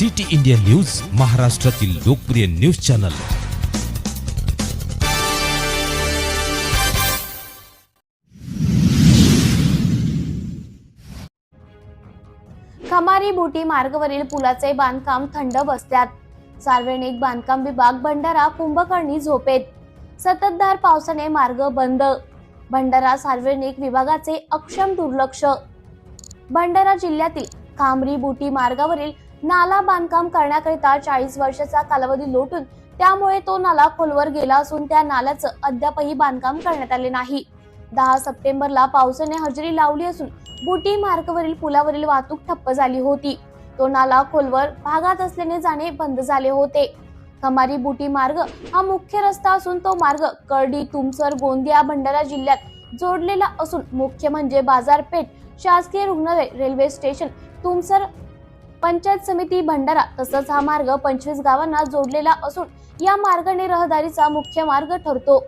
City India news महाराष्ट्रातील लोकप्रिय news channel. खमारी बोटी मार्गावरील पुलाचे बांधकाम थंड बसल्यात सार्वजनिक बांधकाम विभाग भंडारा कुंभकर्णी झोपेत. सततधार पावसाने मार्ग बंद. भंडारा सार्वजनिक विभागाचे अक्षम दुर्लक्ष. भंडारा जिल्ह्यातील खामरी बोटी मार्गावरील नाला बांधकाम करण्याकरिता चाळीस वर्षाचा कालावधी लोटून त्यामुळे तो नाला खोलवर गेला असून त्या नाल्याचं अद्यापही बांधकाम करण्यात आले नाही. दहा सप्टेंबरला पावसाने हजेरी लावली असून बुटी मार्गवरील पुलावरील वाहतूक ठप्प झाली होती. तो नाला खोलवर भागात असल्याने जाणे बंद झाले होते. खमारी बुटी मार्ग हा मुख्य रस्ता असून तो मार्ग कर्डी तुमसर गोंदिया भंडारा जिल्ह्यात जोडलेला असून मुख्य म्हणजे बाजारपेठ शासकीय रुग्णालय रेल्वे स्टेशन तुमसर पंचायत समिती भंडारा तसंच हा मार्ग पंचवीस गावांना जोडलेला असून या मार्गाने रहदारीचा मुख्य मार्ग ठरतो.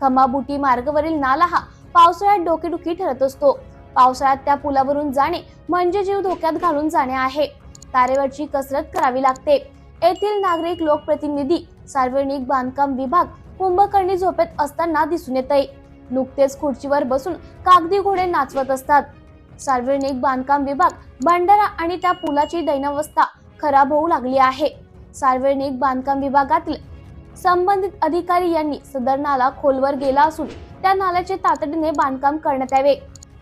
खमाबुटी मार्गावरील नाला हा पावसाळ्यात डोकेदुखी ठरत असतो. पावसाळ्यात त्या पुलावरून जाणे म्हणजे जीव धोक्यात घालून जाणे आहे. तारेवरची कसरत करावी लागते. येथील नागरिक लोकप्रतिनिधी सार्वजनिक बांधकाम विभाग कुंभकर्णी झोपेत असताना दिसून येते नुकतेच खुर्चीवर बसून कागदी घोडे नाचवत असतात. सार्वजनिक बांधकाम विभाग भंडारा आणि त्या पुलाची दैनावस्था खराब होऊ लागली आहे. सार्वजनिक बांधकाम विभागातील संबंधित अधिकारी यांनी सदर नाला खोलवर गेला असून त्या नाल्याचे तातडीने बांधकाम करण्यात यावे.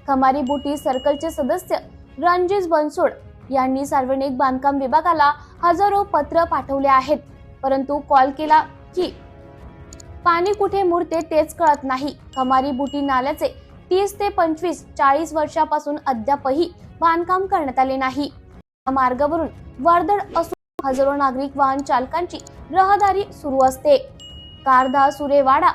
खमारी बुटी सर्कलचे सदस्य रणजित बनसोड यांनी सार्वजनिक बांधकाम विभागाला हजारो पत्र पाठवले आहेत परंतु कॉल केला की पाणी कुठे मुरते तेच कळत नाही. खमारी बुटी नाल्याचे तीस ते पंचवीस चाळीस वर्षापासून अद्यापही बांधकाम करण्यात आले नाही. या मार्गावरून वर्दळ असून हजारो नागरिक वाहन चालकांची रहदारी सुरू असते. कारधा सुरेवाडा